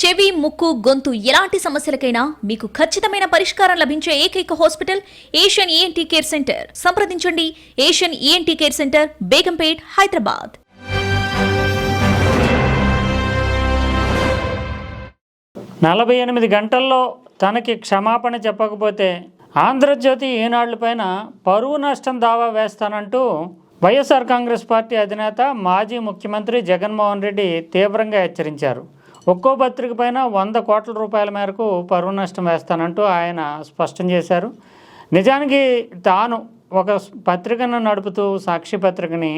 చెవి ముక్కు గొంతు ఎలాంటి సమస్యలకైనా మీకు ఖచ్చితమైన పరిష్కారం లభించే ఏకైక hospital Asian ENT care centre. సంప్రదించండి. Asian ENT care centre Begumpet Hyderabad. నలభై ఎనిమిది గంటల్లో తనకి క్షమాపణ చెప్పకపోతే ఆంధ్రజ్యోతి ఈనాళ్ళపైన పరువు నష్టం దావా వేస్తానంటూ వైఎస్ఆర్ కాంగ్రెస్ పార్టీ అధినేత మాజీ ముఖ్యమంత్రి జగన్మోహన్ రెడ్డి తీవ్రంగా హెచ్చరించారు. ఒక్కో పత్రిక పైన వంద కోట్ల రూపాయల మేరకు పరువు నష్టం వేస్తానంటూ ఆయన స్పష్టం చేశారు. నిజానికి తాను ఒక పత్రికను నడుపుతూ సాక్షి పత్రికని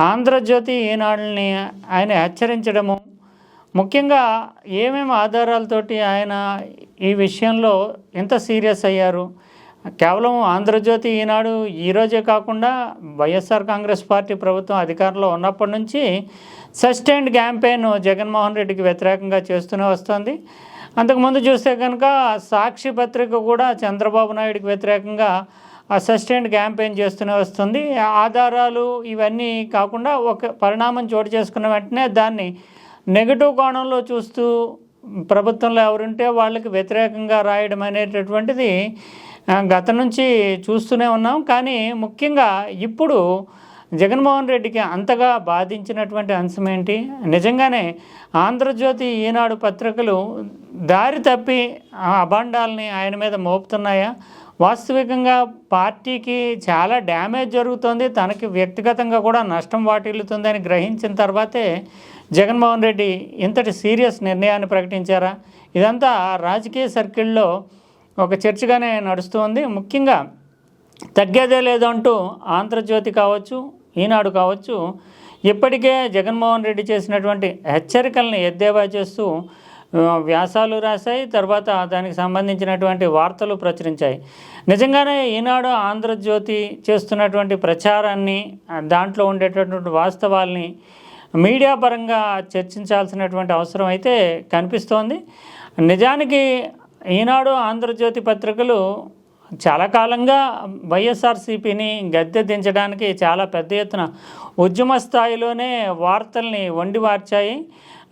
ఆంధ్రజ్యోతి ఈనాడుని ఆయన హెచ్చరించడము ముఖ్యంగా ఏమేమి ఆధారాలతోటి ఆయన ఈ విషయంలో ఎంత సీరియస్ అయ్యారు కేవలం ఆంధ్రజ్యోతి ఈనాడు ఈరోజే కాకుండా వైఎస్ఆర్ కాంగ్రెస్ పార్టీ ప్రభుత్వం అధికారంలో ఉన్నప్పటి నుంచి సస్టైన్డ్ క్యాంపెయిన్ జగన్మోహన్ రెడ్డికి వ్యతిరేకంగా చేస్తూనే వస్తుంది. అంతకుముందు చూస్తే కనుక సాక్షి పత్రిక కూడా చంద్రబాబు నాయుడికి వ్యతిరేకంగా ఆ సస్టైన్డ్ క్యాంపెయిన్ చేస్తూనే వస్తుంది. ఆధారాలు ఇవన్నీ కాకుండా ఒక పరిణామం చోటు చేసుకున్న వెంటనే దాన్ని నెగటివ్ కోణంలో చూస్తూ ప్రభుత్వంలో ఎవరుంటే వాళ్ళకి వ్యతిరేకంగా రాయడం అనేటటువంటిది గత నుంచి చూస్తూనే ఉన్నాం. కానీ ముఖ్యంగా ఇప్పుడు జగన్మోహన్ రెడ్డికి అంతగా బాధించినటువంటి అంశం ఏంటి? నిజంగానే ఆంధ్రజ్యోతి ఈనాడు పత్రికలు దారి తప్పి అభాండాలని ఆయన మీద మోపుతున్నాయా? వాస్తవికంగా పార్టీకి చాలా డ్యామేజ్ జరుగుతుంది. తనకి వ్యక్తిగతంగా కూడా నష్టం వాటిల్లుతుందని గ్రహించిన తర్వాతే జగన్మోహన్ రెడ్డి ఇంతటి సీరియస్ నిర్ణయాన్ని ప్రకటించారా? ఇదంతా రాజకీయ సర్కిల్లో ఒక చర్చగానే నడుస్తుంది. ముఖ్యంగా తగ్గేదే లేదంటూ ఆంధ్రజ్యోతి కావచ్చు ఈనాడు కావచ్చు ఇప్పటికే జగన్మోహన్ రెడ్డి చేసినటువంటి హెచ్చరికల్ని ఎద్దేవా చేస్తూ వ్యాసాలు రాశాయి. తర్వాత దానికి సంబంధించినటువంటి వార్తలు ప్రచురించాయి. నిజంగానే ఈనాడు ఆంధ్రజ్యోతి చేస్తున్నటువంటి ప్రచారాన్ని దాంట్లో ఉండేటటువంటి వాస్తవాల్ని మీడియా పరంగా చర్చించాల్సినటువంటి అవసరం అయితే కనిపిస్తోంది. నిజానికి ఈనాడు ఆంధ్రజ్యోతి పత్రికలు చాలా కాలంగా వైఎస్ఆర్సీపీని గద్దె దించడానికి చాలా పెద్ద ఎత్తున ఉద్యమ స్థాయిలోనే వార్తల్ని వండి వార్చాయి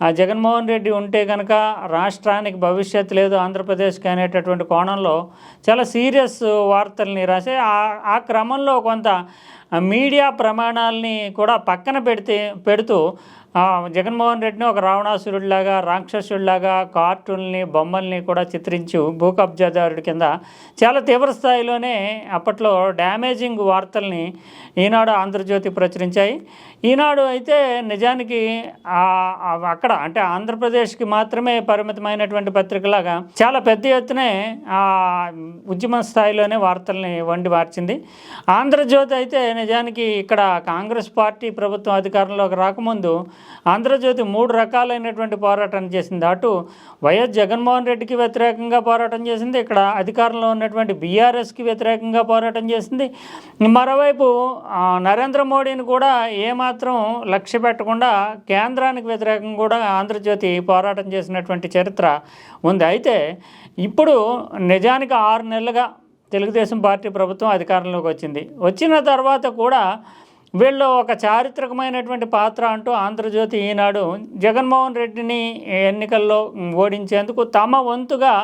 ఆ జగన్మోహన్ రెడ్డి ఉంటే కనుక రాష్ట్రానికి భవిష్యత్తు లేదు ఆంధ్రప్రదేశ్కి అనేటటువంటి కోణంలో చాలా సీరియస్ వార్తల్ని రాసే ఆ ఆ క్రమంలో కొంత మీడియా ప్రమాణాలని కూడా పక్కన పెడితే పెడుతూ జగన్మోహన్ రెడ్డిని ఒక రావణాసురుడిలాగా రాక్షసుడిలాగా కార్టూన్ని బొమ్మల్ని కూడా చిత్రించు భూ కబ్జాదారుడి కింద చాలా తీవ్ర స్థాయిలోనే అప్పట్లో డ్యామేజింగ్ వార్తల్ని ఈనాడు ఆంధ్రజ్యోతి ప్రచురించాయి. ఈనాడు అయితే నిజానికి అక్కడ అంటే ఆంధ్రప్రదేశ్కి మాత్రమే పరిమితమైనటువంటి పత్రికలాగా చాలా పెద్ద ఎత్తునే ఆ ఉద్యమ స్థాయిలోనే వార్తల్ని వండి మార్చింది. ఆంధ్రజ్యోతి అయితే నిజానికి ఇక్కడ కాంగ్రెస్ పార్టీ ప్రభుత్వం అధికారంలోకి రాకముందు ఆంధ్రజ్యోతి మూడు రకాలైనటువంటి పోరాటం చేసింది. అటు వైఎస్ జగన్మోహన్ రెడ్డికి వ్యతిరేకంగా పోరాటం చేసింది. ఇక్కడ అధికారంలో ఉన్నటువంటి బీఆర్ఎస్కి వ్యతిరేకంగా పోరాటం చేసింది. మరోవైపు నరేంద్ర మోడీని కూడా ఏమాత్రం లక్ష్య పెట్టకుండా కేంద్రానికి వ్యతిరేకంగా కూడా ఆంధ్రజ్యోతి పోరాటం చేసినటువంటి చరిత్ర ఉంది. అయితే ఇప్పుడు నిజానికి ఆరు నెలలుగా తెలుగుదేశం పార్టీ ప్రభుత్వం అధికారంలోకి వచ్చింది. వచ్చిన తర్వాత కూడా వీళ్ళు ఒక చారిత్రకమైనటువంటి పాత్ర అంటూ ఆంధ్రజ్యోతి ఈనాడు జగన్మోహన్ రెడ్డిని ఎన్నికల్లో ఓడించేందుకు తమ వంతుగా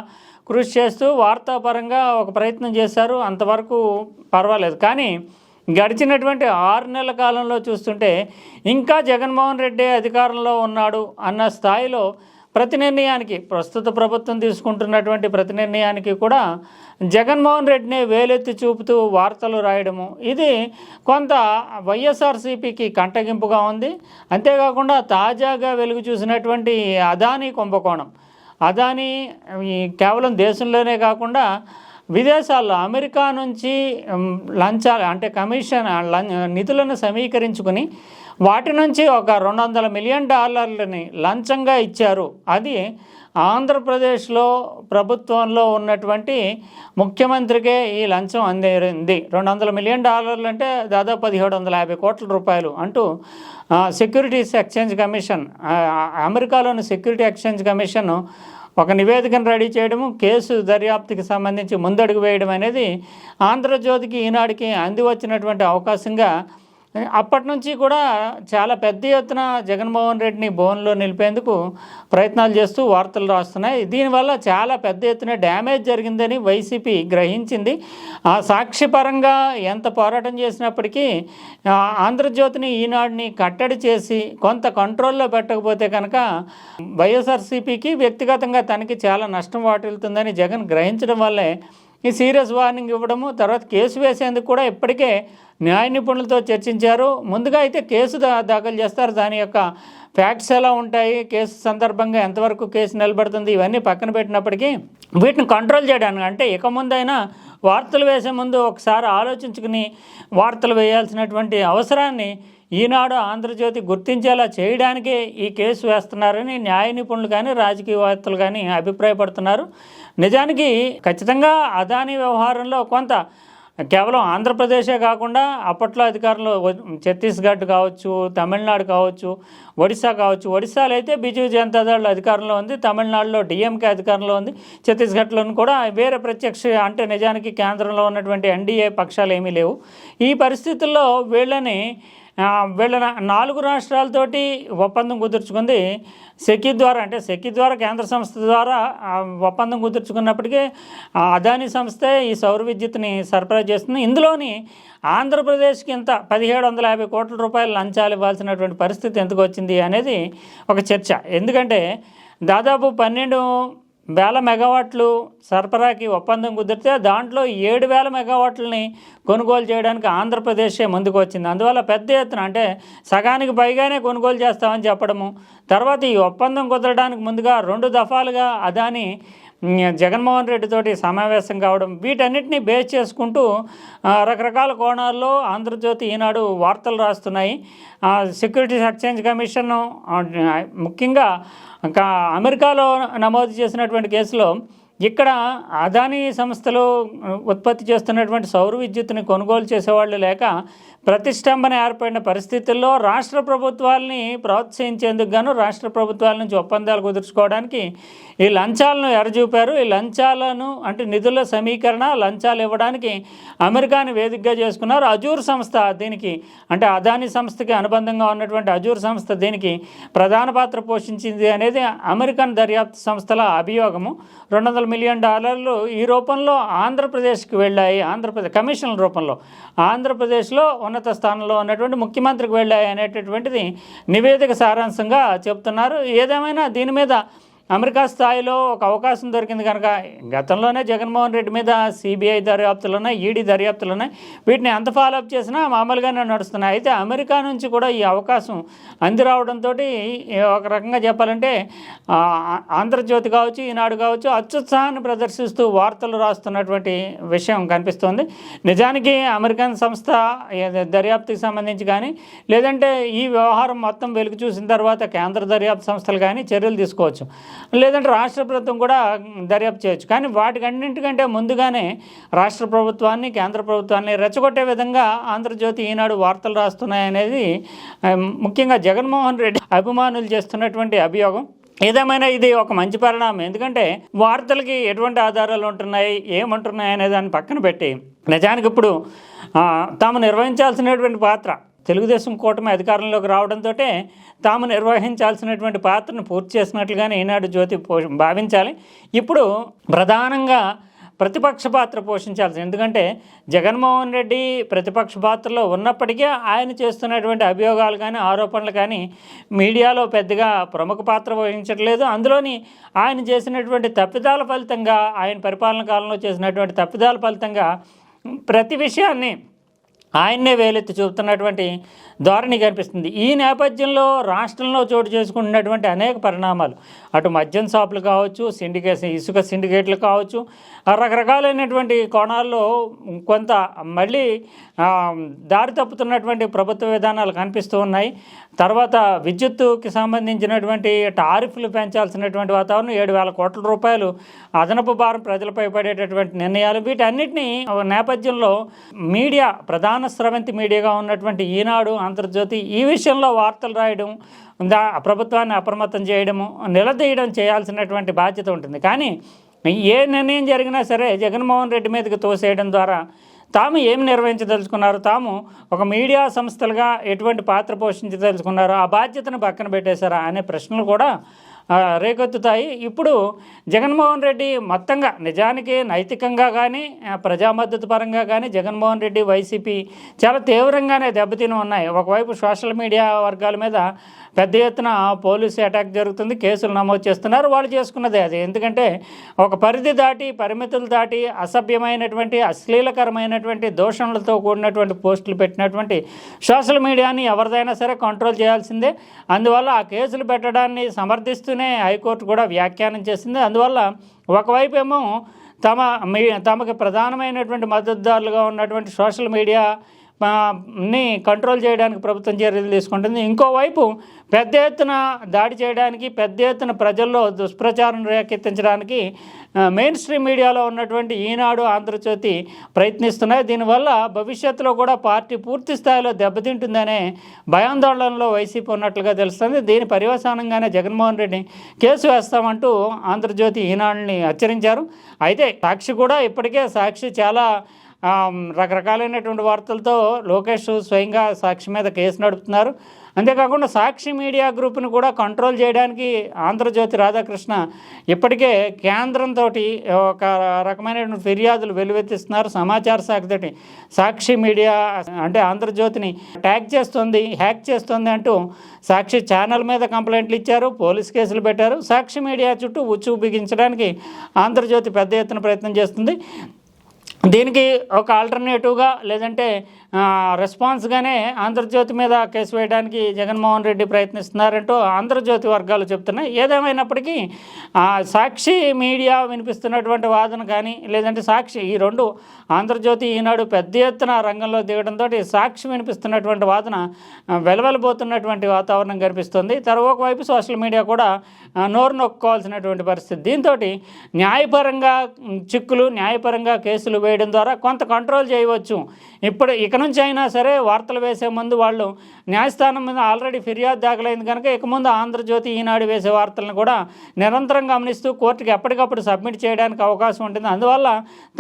కృషి చేస్తూ వార్తాపరంగా ఒక ప్రయత్నం చేశారు. అంతవరకు పర్వాలేదు. కానీ గడిచినటువంటి ఆరు నెలల కాలంలో చూస్తుంటే ఇంకా జగన్మోహన్ రెడ్డి అధికారంలో ఉన్నాడు అన్న స్థాయిలో ప్రతి నిర్ణయానికి ప్రస్తుత ప్రభుత్వం తీసుకుంటున్నటువంటి ప్రతి నిర్ణయానికి కూడా జగన్మోహన్ రెడ్డిని వేలెత్తి చూపుతూ వార్తలు రాయడము. ఇది కొంత వైఎస్ఆర్సీపీకి కంటగింపుగా ఉంది. అంతేకాకుండా తాజాగా వెలుగు చూసినటువంటి అదానీ కుంభకోణం. అదానీ కేవలం దేశంలోనే కాకుండా విదేశాల్లో అమెరికా నుంచి లంచాలు అంటే కమిషన్ లం- నిధులను సమీకరించుకుని వాటి నుంచి ఒక రెండు వందల మిలియన్ డాలర్లని లంచంగా ఇచ్చారు. అది ఆంధ్రప్రదేశ్లో ప్రభుత్వంలో ఉన్నటువంటి ముఖ్యమంత్రికే ఈ లంచం అందేరింది. రెండు వందల మిలియన్ డాలర్లు అంటే దాదాపు పదిహేడు వందల యాభై కోట్ల రూపాయలు అంటూ సెక్యూరిటీస్ ఎక్స్చేంజ్ కమిషన్ అమెరికాలోని సెక్యూరిటీ ఎక్స్చేంజ్ కమిషన్ ఒక నివేదికను రెడీ చేయడము కేసు దర్యాప్తుకి సంబంధించి ముందడుగు వేయడం అనేది ఆంధ్రజ్యోతికి ఈనాడికి అంది వచ్చినటువంటి అవకాశంగా అప్పటి నుంచి కూడా చాలా పెద్ద ఎత్తున జగన్మోహన్ రెడ్డిని బోన్లో నిలిపేందుకు ప్రయత్నాలు చేస్తూ వార్తలు రాస్తున్నాయి. దీనివల్ల చాలా పెద్ద ఎత్తున డ్యామేజ్ జరిగిందని వైసీపీ గ్రహించింది. ఆ సాక్షిపరంగా ఎంత పోరాటం చేసినప్పటికీ ఆంధ్రజ్యోతిని ఈనాడుని కట్టడి చేసి కొంత కంట్రోల్లో పెట్టకపోతే కనుక వైఎస్ఆర్సీపీకి వ్యక్తిగతంగా తనకి చాలా నష్టం వాటిల్తుందని జగన్ గ్రహించడం వల్లే ఈ సీరియస్ వార్నింగ్ ఇవ్వడము తర్వాత కేసు వేసేందుకు కూడా ఇప్పటికే న్యాయ నిపుణులతో చర్చించారు. ముందుగా అయితే కేసు దాఖలు చేస్తారు. దాని యొక్క ఫ్యాక్ట్స్ ఎలా ఉంటాయి కేసు సందర్భంగా ఎంతవరకు కేసు నిలబడుతుంది ఇవన్నీ పక్కన పెట్టినప్పటికీ వీటిని కంట్రోల్ చేయడానికి అంటే ఇక ముందైనా వార్తలు వేసే ముందు ఒకసారి ఆలోచించుకుని వార్తలు వేయాల్సినటువంటి అవసరాన్ని ఈనాడు ఆంధ్రజ్యోతి గుర్తించేలా చేయడానికే ఈ కేసు వేస్తున్నారని న్యాయ నిపుణులు కానీ రాజకీయ వార్తలు కానీ అభిప్రాయపడుతున్నారు. నిజానికి ఖచ్చితంగా అదానీ వ్యవహారంలో కొంత కేవలం ఆంధ్రప్రదేశే కాకుండా అప్పట్లో అధికారంలో ఛత్తీస్గఢ్ కావచ్చు తమిళనాడు కావచ్చు ఒడిశా కావచ్చు. ఒడిశాలో అయితే బిజు జనతాదళ్ అధికారంలో ఉంది తమిళనాడులో డిఎంకే అధికారంలో ఉంది ఛత్తీస్గఢ్లోనూ కూడా వేరే ప్రత్యక్ష అంటే నిజానికి కేంద్రంలో ఉన్నటువంటి ఎన్డీఏ పక్షాలు ఏమీ లేవు. ఈ పరిస్థితుల్లో వీళ్ళని వీళ్ళ నాలుగు రాష్ట్రాలతోటి ఒప్పందం కుదుర్చుకుంది. సెకి ద్వారా అంటే సెకి ద్వారా కేంద్ర సంస్థ ద్వారా ఆ, ఒప్పందం కుదుర్చుకున్నప్పటికీ అదాని అదానీ సంస్థే ఈ సౌర విద్యుత్ని సరఫరా చేస్తుంది. ఇందులోని ఆంధ్రప్రదేశ్కి ఇంత పదిహేడు వందల యాభై కోట్ల రూపాయలు లంచాలు ఇవ్వాల్సినటువంటి పరిస్థితి ఎందుకు వచ్చింది అనేది ఒక చర్చ. ఎందుకంటే దాదాపు పన్నెండు వేల మెగావాట్లు సరఫరాకి ఒప్పందం కుదిరితే దాంట్లో ఏడు వేల మెగావాట్లని కొనుగోలు చేయడానికి ఆంధ్రప్రదేశే ముందుకు వచ్చింది అందువల్ల పెద్ద ఎత్తున అంటే సగానికి పైగానే కొనుగోలు చేస్తామని చెప్పడము. తర్వాత ఈ ఒప్పందం కుదరడానికి ముందుగా రెండు దఫాలుగా అదాని జగన్మోహన్ రెడ్డి తోటి సమావేశం కావడం వీటన్నిటిని బేస్ చేసుకుంటూ రకరకాల కోణాల్లో ఆంధ్రజ్యోతి ఈనాడు వార్తలు రాస్తున్నాయి. ఆ, సెక్యూరిటీస్ ఎక్స్చేంజ్ కమిషన్ ముఖ్యంగా ఇంకా అమెరికాలో నమోదు చేసినటువంటి కేసులో ఇక్కడ అదానీ సంస్థలు ఉత్పత్తి చేస్తున్నటువంటి సౌర విద్యుత్తుని కొనుగోలు చేసేవాళ్ళు లేక ప్రతిష్టంభన ఏర్పడిన పరిస్థితుల్లో రాష్ట్ర ప్రభుత్వాల్ని ప్రోత్సహించేందుకు గాను రాష్ట్ర ప్రభుత్వాల నుంచి ఒప్పందాలు కుదుర్చుకోవడానికి ఈ లంచాలను ఎరచూపారు ఈ లంచాలను అంటే నిధుల సమీకరణ లంచాలు ఇవ్వడానికి అమెరికాని వేదికగా చేసుకున్నారు. అజూర్ సంస్థ దీనికి అంటే అదానీ సంస్థకి అనుబంధంగా ఉన్నటువంటి అజూర్ సంస్థ దీనికి ప్రధాన పాత్ర పోషించింది అనేది అమెరికన్ దర్యాప్తు సంస్థల అభియోగము. రెండు వందల మిలియన్ డాలర్లు ఈ రూపంలో ఆంధ్రప్రదేశ్కి వెళ్ళాయి. ఆంధ్రప్రదేశ్ కమిషన్ల రూపంలో. ఆంధ్రప్రదేశ్లో ఉన్నత స్థానంలో ఉన్నటువంటి ముఖ్యమంత్రికి వెళ్ళాయి అనేటటువంటిది నివేదిక సారాంశంగా చెప్తున్నారు. ఏదేమైనా దీని మీద అమెరికా స్థాయిలో ఒక అవకాశం దొరికింది కనుక గతంలోనే జగన్మోహన్ రెడ్డి మీద సిబిఐ దర్యాప్తులు ఉన్నాయి ఈడీ దర్యాప్తులు ఉన్నాయి వీటిని ఎంత ఫాలోఅప్ చేసినా మామూలుగానే నడుస్తున్నాయి. అయితే అమెరికా నుంచి కూడా ఈ అవకాశం అంది రావడంతో ఒక రకంగా చెప్పాలంటే ఆంధ్రజ్యోతి కావచ్చు ఈనాడు కావచ్చు అత్యుత్సాహాన్ని ప్రదర్శిస్తూ వార్తలు రాస్తున్నటువంటి విషయం కనిపిస్తోంది. నిజానికి అమెరికన్ సంస్థ దర్యాప్తుకి సంబంధించి కానీ లేదంటే ఈ వ్యవహారం మొత్తం వెలుగు చూసిన తర్వాత కేంద్ర దర్యాప్తు సంస్థలు కానీ చర్యలు తీసుకోవచ్చు. లేదంటే రాష్ట్ర ప్రభుత్వం కూడా దర్యాప్తు చేయొచ్చు. కానీ వాటికన్నింటికంటే ముందుగానే రాష్ట్ర ప్రభుత్వాన్ని కేంద్ర ప్రభుత్వాన్ని రెచ్చగొట్టే విధంగా ఆంధ్రజ్యోతి ఈనాడు వార్తలు రాస్తున్నాయనేది ముఖ్యంగా జగన్మోహన్ రెడ్డి అభిమానులు చేస్తున్నటువంటి అభియోగం. ఏదేమైనా ఇది ఒక మంచి పరిణామం. ఎందుకంటే వార్తలకి ఎటువంటి ఆధారాలు ఉంటున్నాయి ఏముంటున్నాయి అనే దాన్ని పక్కన పెట్టి నిజానికి ఇప్పుడు తాము నిర్వహించాల్సినటువంటి పాత్ర తెలుగుదేశం కూటమి అధికారంలోకి రావడంతో తాము నిర్వహించాల్సినటువంటి పాత్రను పూర్తి చేసినట్లుగానే ఈనాడు జ్యోతి పో భావించాలి. ఇప్పుడు ప్రధానంగా ప్రతిపక్ష పాత్ర పోషించాల్సి ఎందుకంటే జగన్మోహన్ రెడ్డి ప్రతిపక్ష పాత్రలో ఉన్నప్పటికీ ఆయన చేస్తున్నటువంటి అభియోగాలు కానీ ఆరోపణలు కానీ మీడియాలో పెద్దగా ప్రముఖ పాత్ర వహించట్లేదు అందులోని ఆయన చేసినటువంటి తప్పిదాల ఫలితంగా ఆయన పరిపాలన కాలంలో చేసినటువంటి తప్పిదాల ఫలితంగా ప్రతి విషయాన్ని ఆయన్నే వేలెత్తి చూపుతున్నటువంటి ధోరణి కనిపిస్తుంది. ఈ నేపథ్యంలో రాష్ట్రంలో చోటు చేసుకుంటున్నటువంటి అనేక పరిణామాలు. అటు మద్యం షాపులు కావచ్చు సిండికేషన్ ఇసుక సిండికేట్లు కావచ్చు రకరకాలైనటువంటి కోణాల్లో కొంత మళ్ళీ దారి తప్పుతున్నటువంటి ప్రభుత్వ విధానాలు కనిపిస్తూ ఉన్నాయి. తర్వాత విద్యుత్తుకి సంబంధించినటువంటి టారిఫ్లు పెంచాల్సినటువంటి వాతావరణం ఏడు వేల కోట్ల రూపాయలు అదనపు భారం ప్రజలపై పడేటటువంటి నిర్ణయాలు. వీటన్నిటినీ నేపథ్యంలో మీడియా ప్రధాన స్రవంతి మీడియాగా ఉన్నటువంటి ఈనాడు ఆంధ్రజ్యోతి ఈ విషయంలో వార్తలు రాయడం దా ప్రభుత్వాన్ని అప్రమత్తం చేయడము నిలదీయడం చేయాల్సినటువంటి బాధ్యత ఉంటుంది. కానీ ఏ నిర్ణయం జరిగినా సరే జగన్మోహన్ రెడ్డి మీదకి తోసేయడం ద్వారా తాము ఏం నిర్వహించదలుచుకున్నారు తాము ఒక మీడియా సంస్థలుగా ఎటువంటి పాత్ర పోషించదలుచుకున్నారో ఆ బాధ్యతను పక్కన పెట్టేశారా అనే ప్రశ్నలు కూడా రేకెత్తుతాయి. ఇప్పుడు జగన్మోహన్ రెడ్డి మొత్తంగా నిజానికి నైతికంగా కానీ ఆ, ప్రజా మద్దతు పరంగా కానీ జగన్మోహన్ రెడ్డి వైసీపీ చాలా తీవ్రంగానే దెబ్బతిని ఉన్నాయి. ఒకవైపు సోషల్ మీడియా వర్గాల మీద పెద్ద ఎత్తున పోలీసు అటాక్ జరుగుతుంది కేసులు నమోదు చేస్తున్నారు వాళ్ళు చేసుకున్నదే అది. ఎందుకంటే ఒక పరిధి దాటి పరిమితులు దాటి అసభ్యమైనటువంటి అశ్లీలకరమైనటువంటి దోషణలతో కూడినటువంటి పోస్టులు పెట్టినటువంటి సోషల్ మీడియాని ఎవరిదైనా సరే కంట్రోల్ చేయాల్సిందే. అందువల్ల ఆ కేసులు పెట్టడాన్ని సమర్థిస్తూ చేస్తూనే హైకోర్టు కూడా వ్యాఖ్యానం చేసింది. అందువల్ల ఒకవైపు ఏమో తమ మీ తమకు ప్రధానమైనటువంటి మద్దతుదారులుగా ఉన్నటువంటి సోషల్ మీడియా ని కంట్రోల్ చేయడానికి ప్రభుత్వం చర్యలు తీసుకుంటుంది. ఇంకోవైపు పెద్ద ఎత్తున దాడి చేయడానికి పెద్ద ఎత్తున ప్రజల్లో దుష్ప్రచారం రేకెత్తించడానికి మెయిన్ స్ట్రీమ్ మీడియాలో ఉన్నటువంటి ఈనాడు ఆంధ్రజ్యోతి ప్రయత్నిస్తున్నాయి. దీనివల్ల భవిష్యత్తులో కూడా పార్టీ పూర్తి స్థాయిలో దెబ్బతింటుందనే భయాందోళనలో వైసీపీ ఉన్నట్లుగా తెలుస్తుంది. దీని పర్యవసానంగానే జగన్మోహన్ రెడ్డి కేసు వేస్తామంటూ ఆంధ్రజ్యోతి ఈనాడుని హెచ్చరించారు. అయితే సాక్షి కూడా ఇప్పటికే సాక్షి చాలా రకరకాలైనటువంటి వార్తలతో లోకేష్ స్వయంగా సాక్షి మీద కేసు నడుపుతున్నారు. అంతేకాకుండా సాక్షి మీడియా గ్రూప్ను కూడా కంట్రోల్ చేయడానికి ఆంధ్రజ్యోతి రాధాకృష్ణ ఇప్పటికే కేంద్రంతో ఒక రకమైనటువంటి ఫిర్యాదులు వెలువెత్తిస్తున్నారు. సమాచార శాఖతోటి సాక్షి మీడియా అంటే ఆంధ్రజ్యోతిని ట్యాగ్ చేస్తుంది హ్యాక్ చేస్తుంది అంటూ సాక్షి ఛానల్ మీద కంప్లైంట్లు ఇచ్చారు పోలీస్ కేసులు పెట్టారు. సాక్షి మీడియా చుట్టూ ఉచ్చు బిగించడానికి ఆంధ్రజ్యోతి పెద్ద ఎత్తున ప్రయత్నం చేస్తుంది. దీనికి ఒక ఆల్టర్నేటివ్గా లేదంటే రెస్పాన్స్గానే ఆంధ్రజ్యోతి మీద కేసు వేయడానికి జగన్మోహన్ రెడ్డి ప్రయత్నిస్తున్నారంటూ ఆంధ్రజ్యోతి వర్గాలు చెప్తున్నాయి. ఏదేమైనప్పటికీ సాక్షి మీడియా వినిపిస్తున్నటువంటి వాదన కానీ లేదంటే సాక్షి ఈ రెండు ఆంధ్రజ్యోతి ఈనాడు పెద్ద ఎత్తున రంగంలో దిగడంతో సాక్షి వినిపిస్తున్నటువంటి వాదన వెలవెలబోతున్నటువంటి వాతావరణం కనిపిస్తుంది. తర్వాత వైపు సోషల్ మీడియా కూడా నోరు నొక్కుకోవాల్సినటువంటి పరిస్థితి. దీంతో న్యాయపరంగా చిక్కులు న్యాయపరంగా కేసులు వేయడం ద్వారా కొంత కంట్రోల్ చేయవచ్చు. ఇప్పుడు ఇక నుంచి అయినా సరే వార్తలు వేసే ముందు వాళ్ళు న్యాయస్థానం మీద ఆల్రెడీ ఫిర్యాదు దాఖలైంది కనుక ఇక ముందు ఆంధ్రజ్యోతి ఈనాడు వేసే వార్తలను కూడా నిరంతరం గమనిస్తూ కోర్టుకి ఎప్పటికప్పుడు సబ్మిట్ చేయడానికి అవకాశం ఉంటుంది. అందువల్ల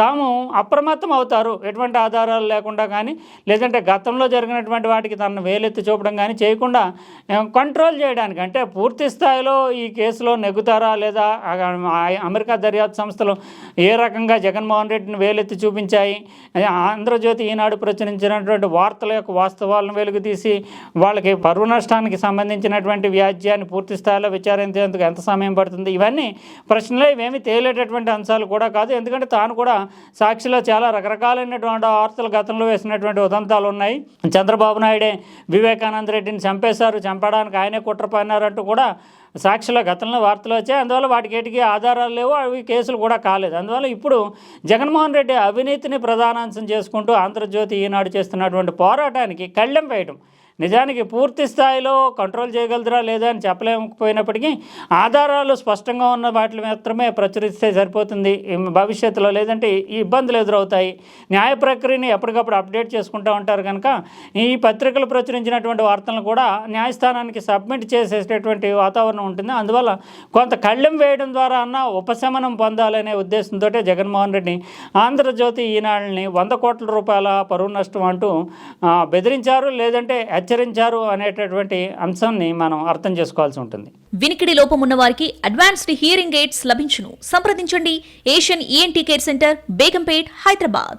తాము అప్రమత్తం అవుతారు. ఎటువంటి ఆధారాలు లేకుండా కానీ లేదంటే గతంలో జరిగినటువంటి వాటికి తనను వేలెత్తి చూపడం కానీ చేయకుండా కంట్రోల్ చేయడానికి అంటే పూర్తి స్థాయిలో ఈ కేసులో నెగ్గుతారా లేదా అమెరికా దర్యాప్తు సంస్థలు ఏ రకంగా జగన్మోహన్ రెడ్డిని వేలెత్తి చూపించాయి? ఆంధ్రజ్యోతి ఈనాడు వచ్చినటువంటి వార్తల యొక్క వాస్తవాలను వెలుగుతీసి వాళ్ళకి పరువు నష్టానికి సంబంధించినటువంటి వ్యాజ్యాన్ని పూర్తి స్థాయిలో విచారించేందుకు ఎంత సమయం పడుతుంది? ఇవన్నీ ప్రశ్నలు ఇవేమి తేలేటటువంటి అంశాలు కూడా కాదు. ఎందుకంటే తాను కూడా సాక్షిలో చాలా రకరకాలైనటువంటి వార్తలు గతంలో వేసినటువంటి ఉదంతాలు ఉన్నాయి. చంద్రబాబు నాయుడే వివేకానంద రెడ్డిని చంపేశారు. చంపడానికి ఆయనే కుట్ర పన్నారంటూ కూడా సాక్షిలో గతంలో వార్తలు వచ్చాయి. అందువల్ల వాటికేటికి ఆధారాలు లేవు. అవి కేసులు కూడా కాలేదు. అందువల్ల ఇప్పుడు జగన్మోహన్ రెడ్డి అవినీతిని ప్రధానాంశం చేసుకుంటూ ఆంధ్రజ్యోతి ఈనాడు చేస్తున్నటువంటి పోరాటానికి కళ్ళెం వేయడం నిజానికి పూర్తి స్థాయిలో కంట్రోల్ చేయగలదురా లేదా అని చెప్పలేకపోయినప్పటికీ ఆధారాలు స్పష్టంగా ఉన్న వాటిని మాత్రమే ప్రచురిస్తే సరిపోతుంది. భవిష్యత్తులో లేదంటే ఈ ఇబ్బందులు ఎదురవుతాయి. న్యాయ ప్రక్రియని ఎప్పటికప్పుడు అప్డేట్ చేసుకుంటూ ఉంటారు కనుక ఈ పత్రికలు ప్రచురించినటువంటి వార్తలను కూడా న్యాయస్థానానికి సబ్మిట్ చేసేటటువంటి వాతావరణం ఉంటుంది. అందువల్ల కొంత కళ్ళెం వేయడం ద్వారా అన్న ఉపశమనం పొందాలనే ఉద్దేశంతో జగన్మోహన్ రెడ్డి ఆంధ్రజ్యోతి ఈనాళ్ళని వంద కోట్ల రూపాయల పరువు నష్టం అంటూ బెదిరించారు. లేదంటే హెచ్చరించారు అనేటటువంటి అంశాన్ని మనం అర్థం చేసుకోవాల్సి ఉంటుంది. వినికిడి లోపం ఉన్న వారికి అడ్వాన్స్డ్ హియరింగ్ ఎయిడ్స్ లభించును. సంప్రదించండి. Asian ENT care centre Begumpet Hyderabad